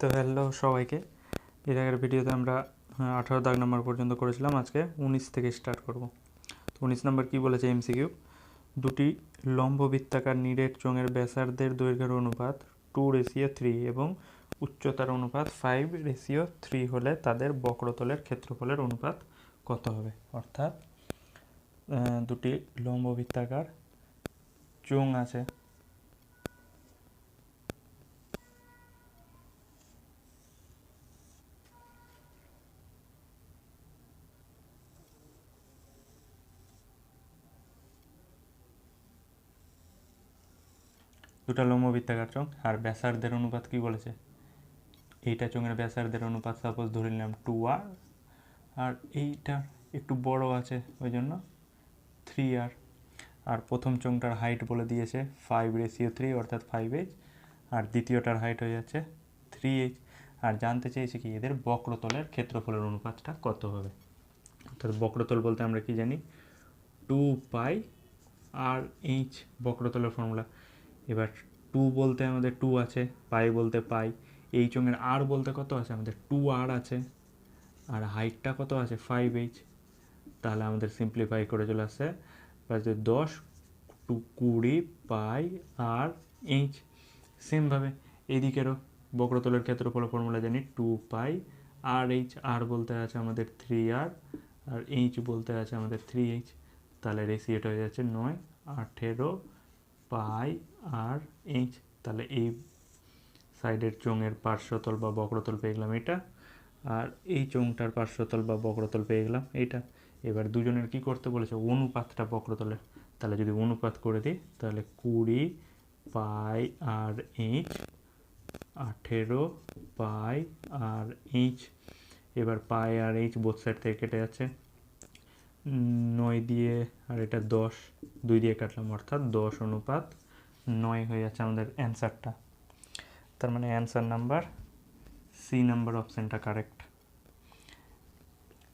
তো হ্যালো সবাইকে। এর আগের ভিডিওতে আমরা আঠারো দাগ নম্বর পর্যন্ত করেছিলাম। আজকে উনিশ থেকে স্টার্ট করব। তো উনিশ নম্বর কী বলেছে এমসিকিউ দুটি লম্ব বৃত্তাকার নিরেট চোঙের ব্যাসার্ধের দৈর্ঘ্যের অনুপাত টু রেশিও থ্রি এবং উচ্চতার অনুপাত ফাইভ রেশিও থ্রি হলে তাদের বক্রতলের ক্ষেত্রফলের অনুপাত কত হবে? অর্থাৎ দুটি লম্ব বৃত্তাকার চোঙ আছে। দুটো লম্ব বৃত্তাকার চোঙ আর ব্যাসার্ধের অনুপাত কি বলেছে? এইটা চোঙের ব্যাসার্ধের অনুপাত সাপোজ ধরে নিলাম টু আর আর এইটা একটু বড় আছে ওই জন্য থ্রি আর আর প্রথম চোঙটার হাইট বলে দিয়েছে ফাইভ রেশিও থ্রি অর্থাৎ ফাইভ এইচ আর দ্বিতীয়টার হাইট হয়ে যাচ্ছে থ্রি এইচ আর জানতে চেয়েছি কি এদের বক্রতলের ক্ষেত্রফলের অনুপাতটা কত হবে? অর্থাৎ বক্রতল বলতে আমরা কি জানি? টু পাই আর এইচ বক্রতলের ফর্মুলা এবার টু বলতে আমাদের টু আছে, পাই বলতে পাই এই চোঙের আর বলতে কত আছে? আমাদের টু আর আছে, আর হাইটটা কত আছে? ফাইভ এইচ তাহলে আমাদের সিম্পলিফাই করে চলে আসছে। দশ টু কুড়ি পাই আর এইচ সেমভাবে এইদিকেরও বক্রতলের ক্ষেত্রফল ফর্মুলা জানি টু পাই আর এইচ আর বলতে আছে আমাদের থ্রি আর আর এইচ বলতে আছে আমাদের থ্রি এইচ তাহলে রেশিওটা হয়ে যাচ্ছে নয়, আঠেরো পাই আর এইচ, তাহলে এই সাইডের চোঙের পার্শ্বতল বা বক্রতল পেয়ে গেলাম এটা, আর এই চোঙটার পার্শ্বতল বা বক্রতল পেয়ে গেলাম এইটা। এবার দুজনের কি করতে বলেছে? অনুপাতটা বক্রতলের। তাহলে যদি অনুপাত করে দিই, তাহলে কুড়ি পাই আর এইচ, আঠেরো পাই আর এইচ। এবার pi R H both side থেকে কেটে যাচ্ছে। নয় দিয়ে, আর এটা দশ, দুই দিয়ে কাটলাম, অর্থাৎ দশ অনুপাত নয় হয়ে যাচ্ছে আমাদের অ্যান্সারটা। তার মানে অ্যান্সার নাম্বার, সি নাম্বার অপশানটা কারেক্ট।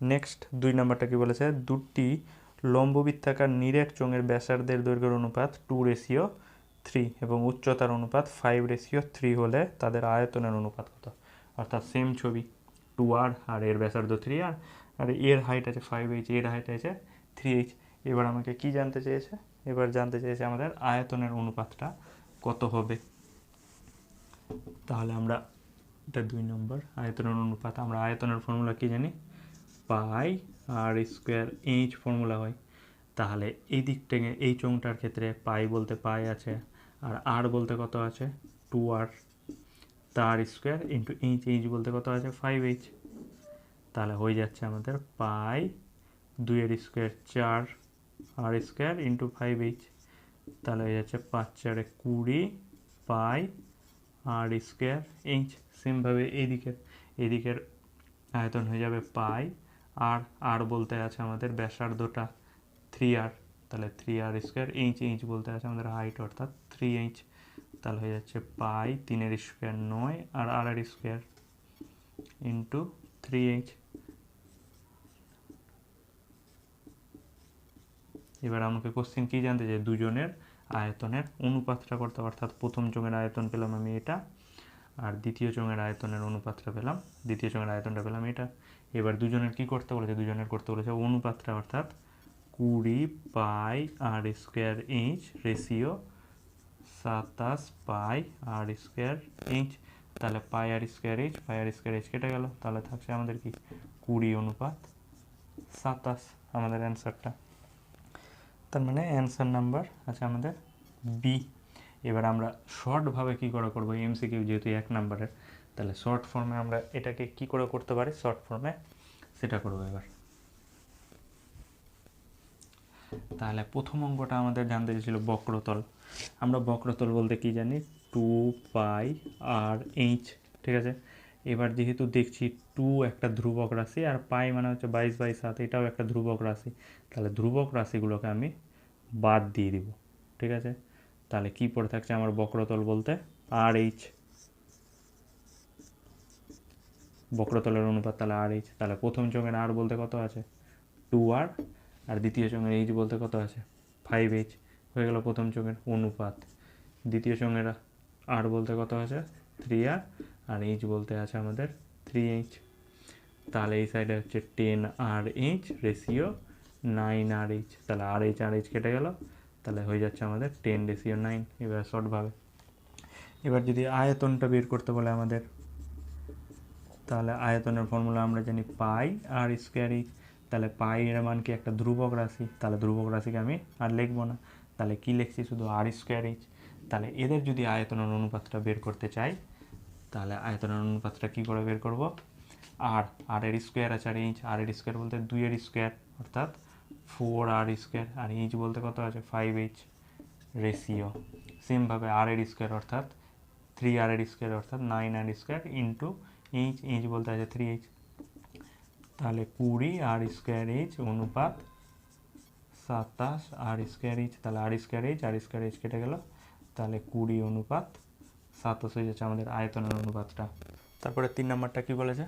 নেক্সট, দুই নাম্বারটা কি বলেছে? দুটি লম্ববৃত্তাকার নিরেট চোঙের ব্যাসার্ধের দৈর্ঘ্যের অনুপাত টু রেশিও থ্রি এবং উচ্চতার অনুপাত ফাইভ রেশিও থ্রি হলে তাদের আয়তনের অনুপাত কত? অর্থাৎ সেম ছবি, টু আর আর এর ব্যাসার্ধ থ্রি আর আর এর হাইট আছে ফাইভ এইচ এর হাইট আছে থ্রি এইচ এবার আমাকে কি জানতে চেয়েছে? এবার জানতে চেয়েছে আমাদের আয়তনের অনুপাতটা কত হবে। তাহলে আমরা, এটা দুই নম্বর, আয়তনের অনুপাত। আমরা আয়তনের ফর্মুলা কি জানি? Pi R square H formula হয়। তাহলে এই দিক থেকে এই চোঙটার ক্ষেত্রে পাই বলতে পাই আছে আর আর বলতে কত আছে? টু আর তার স্কোয়ার ইন্টু এইচ এইচ বলতে কত আছে? ফাইভ এইচ তাহলে হয়ে যাচ্ছে আমাদের পাই দুইয়ের স্কোয়ার চার R square into five H তাহলে হয়ে যাচ্ছে পাঁচ চারে কুড়ি পাই আর স্কোয়ার ইঞ্চ সেমভাবে এইদিকের এইদিকের আয়তন হয়ে যাবে পাই আর আর বলতে আছে আমাদের ব্যাসার্ধটা থ্রি আর তাহলে three R square inch inch বলতে আছে আমাদের হাইট অর্থাৎ থ্রি ইঞ্চ তাহলে হয়ে যাচ্ছে পাই তিনের স্কোয়ার নয় R R R square into three inch এবার আমাকে কোশ্চেন কি জানতে চাই দুজনের আয়তনের অনুপাতটা করতে অর্থাৎ প্রথম চোঙের আয়তন পেলাম আমি এটা, আর দ্বিতীয় চোঙের আয়তনের অনুপাতটা পেলাম, দ্বিতীয় চোঙের আয়তনটা পেলাম এটা। এবার দুজনের কি করতে বলেছে? দুজনের করতে বলেছে অনুপাতটা, অর্থাৎ কুড়ি pi R square inch ratio সাতাশ পাই আর স্কোয়ার ইঞ্চ তাহলে pi R square inch pi R square inch কেটে গেল। তাহলে থাকছে আমাদের কি? কুড়ি অনুপাত সাতাশ, আমাদের অ্যান্সারটা তার মানে অ্যান্সার নাম্বার আছে আমাদের বি এবার আমরা শর্টভাবে কী করে করব? এমসিকিউ যেহেতু এক নাম্বারের তাহলে শর্ট ফর্মে আমরা এটাকে কি করে করতে পারি? শর্ট ফর্মে সেটা করব এবার। তাহলে প্রথম অঙ্কটা আমাদের জানতে চেয়েছিল বক্রতল। আমরা বক্রতল বলতে কি জানি? টু পাই আর এইচ ঠিক আছে? এবার যেহেতু দেখছি টু একটা ধ্রুবক রাশি, আর পাই মানে হচ্ছে বাইশ বাই সাত, এটাও একটা ধ্রুবক রাশি। তাহলে ধ্রুবক রাশিগুলোকে আমি বাদ দিয়ে দিব, ঠিক আছে? তাহলে কি পড়ে থাকছে আমার বক্রতল বলতে? আর এইচ বক্রতলের অনুপাত তাহলে আর এইচ তাহলে প্রথম চোঙের আর বলতে কত আছে? টু আর আর দ্বিতীয় চোঙের এইচ বলতে কত আছে? ফাইভ এইচ হয়ে গেল প্রথম চোঙের অনুপাত। দ্বিতীয় চোঙের আর বলতে কত আছে? থ্রি আর আর এইচ বলতে আছে আমাদের থ্রি এইচ তাহলে এই সাইডে হচ্ছে ten R H ratio nine R H তাহলে আর এইচ আর এইচ কেটে গেল, তাহলে হয়ে যাচ্ছে আমাদের টেন রেশিও নাইন এবার শর্টভাবে এবার যদি আয়তনটা বের করতে বলে আমাদের, তাহলে আয়তনের ফর্মুলা আমরা জানি পাই আর স্কোয়ার এইচ তাহলে পাই এর মান কি একটা ধ্রুবক রাশি? তাহলে ধ্রুবক রাশিকে আমি আর লিখব না। তাহলে কি লিখছি? শুধু আর স্কোয়ার এইচ তাহলে এদের যদি আয়তনের অনুপাতটা বের করতে চাই, তাহলে আয়তনের অনুপাতটা কী করে বের করব? আর আর এর স্কোয়ার আছে আর ইঞ্চ আর এর স্কোয়ার বলতে দুইয়ের স্কোয়ার অর্থাৎ four R square R inch বলতে কত আছে? ফাইভ এইচ রেশিও সেমভাবে আর এর স্কোয়ার অর্থাৎ থ্রি আর এর স্কোয়ার অর্থাৎ nine R square into inch inch বলতে আছে থ্রি এইচ তাহলে কুড়ি আর স্কোয়ার এইচ অনুপাত সাতাশ আর স্কোয়ার এইচ তাহলে R square H R square H কেটে গেল। তাহলে কুড়ি অনুপাত সাতাশ হয়ে যাচ্ছে আমাদের আয়তনের অনুপাতটা। তারপরে তিন নম্বরটা কি বলেছে?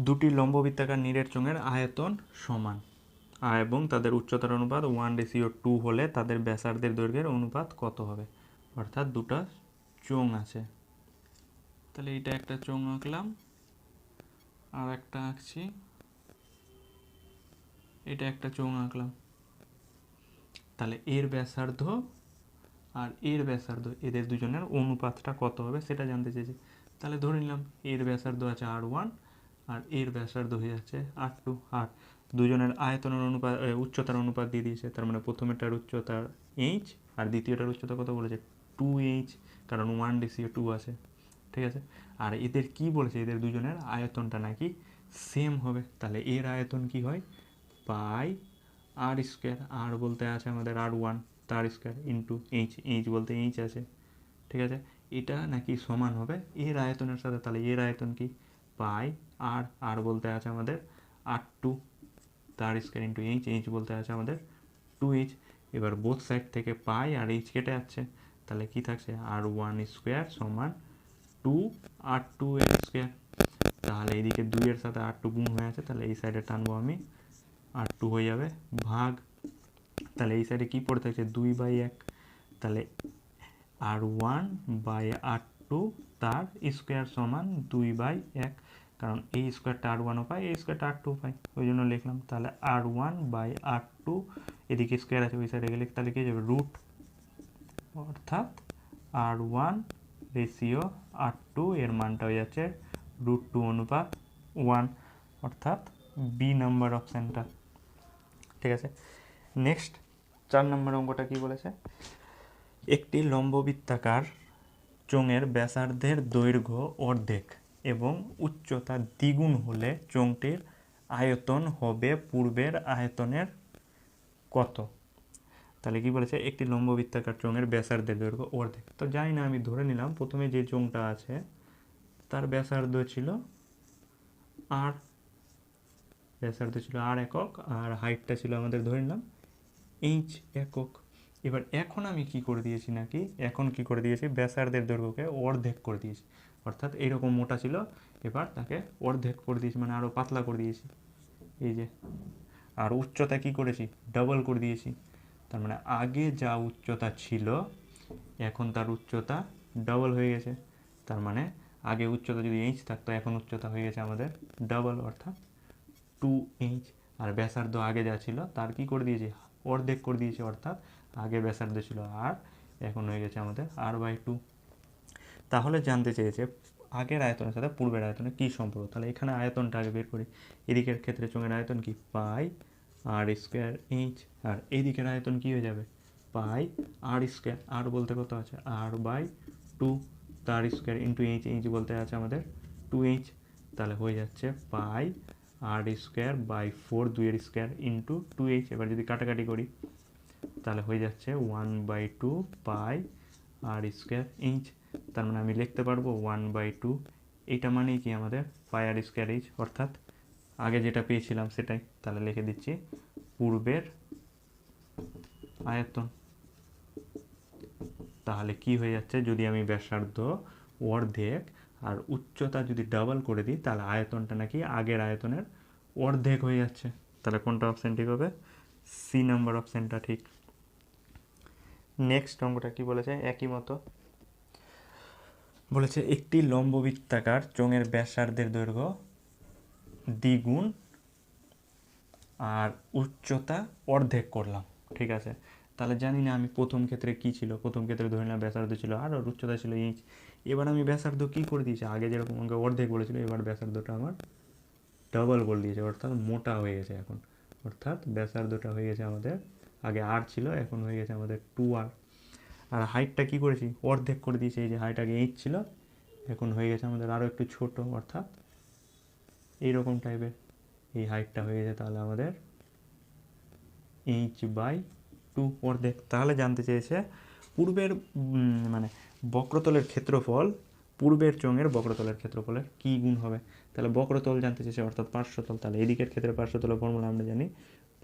দুটি লম্ববৃত্তাকার নীরের চোঙের আয়তন সমান। এবং তাদের উচ্চতার অনুপাত ওয়ান রেসিও টু হলে তাদের ব্যাসার্ধের দৈর্ঘ্যের অনুপাত কত হবে? অর্থাৎ দুটা চোঙ আছে। তাহলে এটা একটা চোঙ আঁকলাম। আর একটা আঁকছি। এটা একটা চোঙ আঁকলাম। তাহলে এর ব্যাসার্ধ আর এর ব্যাসার্ধ এদের দুজনের অনুপাতটা কত হবে সেটা জানতে চেয়েছি। তাহলে ধরে নিলাম এর ব্যাসার্ধ আছে আর ওয়ান আর এর ব্যাসার্ধ হয়ে যাচ্ছে আর টু আর দুজনের আয়তনের অনুপাত উচ্চতার অনুপাত দিয়ে দিয়েছে। তার মানে প্রথমেরটার উচ্চতা এইচ আর দ্বিতীয়টার উচ্চতা কত বলেছে? টু এইচ কারণ ওয়ান ডিসিও টু আছে। ঠিক আছে? আর এদের কি বলেছে? এদের দুজনের আয়তনটা নাকি সেম হবে। তাহলে এর আয়তন কি হয়? পাই আর স্কোয়ার আর বলতে আছে আমাদের আর ওয়ান তার স্কোয়ার ইন্টু এইচ এইচ বলতে এইচ আছে। ঠিক আছে? এটা নাকি সমান হবে? এর আয়তনের সাথে, তাহলে এর আয়তন কি? পাই, আর আর বলতে আছে আমাদের, আর টু, তার স্কোয়ার ইন্টু এইচ এইচ বলতে আছে আমাদের টু এইচ এবার বোথ সাইড থেকে পাই আর এইচ কেটে যাচ্ছে, তাহলে কি থাকছে? আর ওয়ান স্কোয়ার সমান টু আর টু এর স্কোয়ার তাহলে এইদিকে দুইয়ের সাথে আর টু গুণ হয়ে আছে, তাহলে এই সাইডে টানবো আমি আর টু হয়ে যাবে ভাগ, তাহলে এই সাইডে কী পড়ে থাকছে? দুই বাই এক, তাহলে R one by R two তার স্কোয়ার সমান দুই বাই এক কারণ এই স্কোয়ারটা আর ওয়ানও পাই এই স্কোয়ারটা আর টু পাই। ওই জন্য লিখলাম, তাহলে R one by R two এদিকে স্কোয়ার আছে, ওই সাইডে গেলে তাহলে কি যাবে? রুট অর্থাৎ R one ratio R two এর মানটা হয়ে যাচ্ছে রুট টু অনুপাত ওয়ান অর্থাৎ বি নাম্বার অপশানটা ঠিক আছে? নেক্সট চার নম্বর অঙ্কটা কি বলেছে? একটি লম্ববৃত্তাকার চোঙের ব্যাসার্ধের দৈর্ঘ্য অর্ধেক। এবং উচ্চতা দ্বিগুণ হলে চোঙটির আয়তন হবে পূর্বের আয়তনের কত? তাহলে কি বলেছে? একটি লম্ববৃত্তাকার চোঙের ব্যাসার্ধের দৈর্ঘ্য অর্ধেক। তো জানি না, আমি ধরে নিলাম। প্রথমে যে চোঙটা আছে, তার ব্যাসার্ধ ছিল আর, ব্যাসার্ধ ছিল আর একক, আর হাইটটা ছিল আমাদের ধরে নিলাম এইচ একক। এবার এখন আমি কি করে দিয়েছি নাকি? এখন কি করে দিয়েছি? ব্যাসার্ধের দৈর্ঘ্যকে অর্ধেক করে দিয়েছি। অর্থাৎ এইরকম মোটা ছিল। এবার তাকে অর্ধেক করে দিয়েছি মানে আরও পাতলা করে দিয়েছি। এই যে, আর উচ্চতা কি করেছি? ডাবল করে দিয়েছি। তার মানে আগে যা উচ্চতা ছিল, এখন তার উচ্চতা ডাবল হয়ে গেছে। তার মানে আগে উচ্চতা যদি এইচ থাকতো, এখন উচ্চতা হয়ে গেছে আমাদের ডাবল অর্থাৎ টু ইঞ্চ আর ব্যাসার্ধ আগে যা ছিল, তার কি করে দিয়েছি? অর্ধেক করে দিয়েছি, অর্থাৎ আগে ব্যাসার্ধ ছিল। আর এখন হয়ে গেছে আমাদের আর বাই টু তাহলে জানতে চেয়েছে আগের আয়তনের সাথে পূর্বের আয়তনের কী সম্পর্ক? তাহলে এখানে আয়তনটা আগে বের করি। এদিকের ক্ষেত্রে চোঙের আয়তন কি? পাই আর স্কোয়ার ইঞ্চ আর এদিকের আয়তন কি হয়ে যাবে? পাই আর স্কোয়ার। আর বলতে কত আছে? আর বাই টু তার স্কোয়ার ইন্টু ইঞ্চ ইঞ্চ বলতে আছে আমাদের টু ইঞ্চ তাহলে হয়ে যাচ্ছে pi R square by four দুইয়ের স্কোয়ার ইন্টু টু এইচ। এবার যদি কাটাকাটি করি, তাহলে হয়ে যাচ্ছে one by two pi R square inch তার মানে আমি লিখতে পারব ওয়ান বাই টু এইটা মানেই কি আমাদের পাই আর স্কোয়ার ইঞ্চ অর্থাৎ আগে যেটা পেয়েছিলাম সেটাই। তাহলে লিখে দিচ্ছি, পূর্বের আয়তন। তাহলে কি হয়ে যাচ্ছে? যদি আমি ব্যাসার্ধ অর্ধেক আর উচ্চতা যদি ডাবল করে দিই, তাহলে আয়তনটা নাকি আগের আয়তনের অর্ধেক হয়ে যাচ্ছে। তাহলে কোনটা অপশান ঠিক হবে? সি নাম্বার অপশানটা ঠিক। নেক্সট অঙ্কটা কি বলেছে? একই মতো। বলেছে, একটি লম্ববৃত্তাকার চোঙের ব্যাসার্ধের দৈর্ঘ্য দ্বিগুণ আর উচ্চতা অর্ধেক করলাম। ঠিক আছে? তাহলে জানি না আমি প্রথম ক্ষেত্রে কি ছিল, প্রথম ক্ষেত্রে ধরে নিলাম ব্যাসার্ধ ছিল আর ওর উচ্চতা ছিল ইঞ্চ। এবার আমি ব্যাসার্ধ কি করে দিয়েছি? আগে যেরকম আমাকে অর্ধেক বলেছিল, এবার ব্যাসার্ধটা আমার ডবল করে দিয়েছে, অর্থাৎ মোটা হয়ে গেছে এখন। অর্থাৎ ব্যাসার্ধটা হয়ে গেছে আমাদের, আগে আর ছিল, এখন হয়ে গেছে আমাদের টু আর আর হাইটটা কি করেছি? অর্ধেক করে দিয়েছি, এই যে হাইট আগে এইচ ছিল, এখন হয়ে গেছে আমাদের আরও একটু ছোট, অর্থাৎ এইরকম টাইপের এই হাইটটা হয়ে গেছে তাহলে আমাদের এইচ বাই টু অর্ধেক। তাহলে জানতে চেয়েছে, পূর্বের মানে বক্রতলের ক্ষেত্রফল, পূর্বের চোঙের বক্রতলের ক্ষেত্রফলের কী গুণ হবে? তাহলে বক্রতল জানতে চেয়েছে, অর্থাৎ পার্শ্বতল। তাহলে এদিকের ক্ষেত্রে পার্শ্বতলের ফর্মুলা আমরা জানি,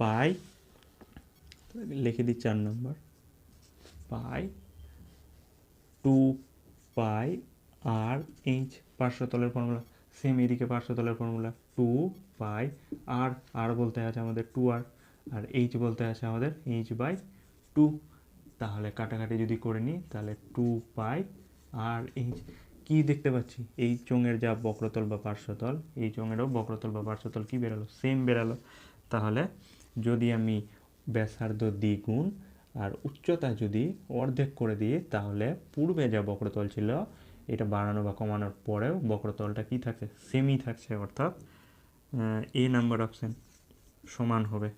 পাই, লিখে দিই চার নম্বর। Pi two pi R H পার্শ্বতলের formula same এদিকে পার্শ্বতলের ফর্মুলা টু পাই আর আর বলতে আছে আমাদের টু আর আর এইচ বলতে আছে আমাদের এইচ বাই টু। তাহলে কাটাকাটি যদি করে নিই, তাহলে টু পাই আর এইচ কি দেখতে পাচ্ছি? এই চোঙের যা বক্রতল বা পার্শ্বতল, এই চোঙেরও বক্রতল বা পার্শ্বতল কি বেরালো? সেম বেরালো। তাহলে যদি আমি ব্যাসার্ধ দ্বিগুণ আর উচ্চতা যদি অর্ধেক করে দিই, তাহলে পূর্বে যা বক্রতল ছিল, এটা বাড়ানো বা কমানোর পরেও বক্রতলটা কি থাকছে? সেমই থাকছে, অর্থাৎ এ নাম্বার অপশান সমান হবে।